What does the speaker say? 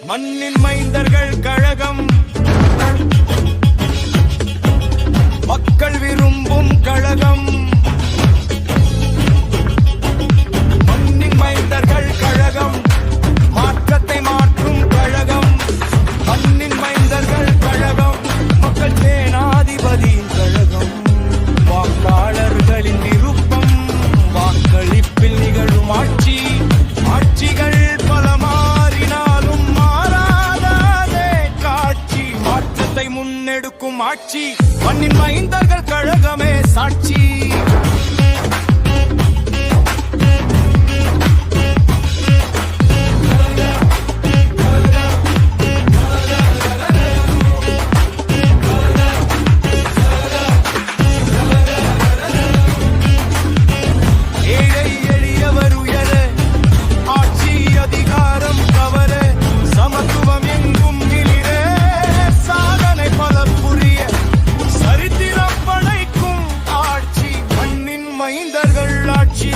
மண்ணின் மைந்தர்கள் கழகம். ஆட்சி மண்ணின் மைந்தர்கள் கழகமே சாட்சி. norte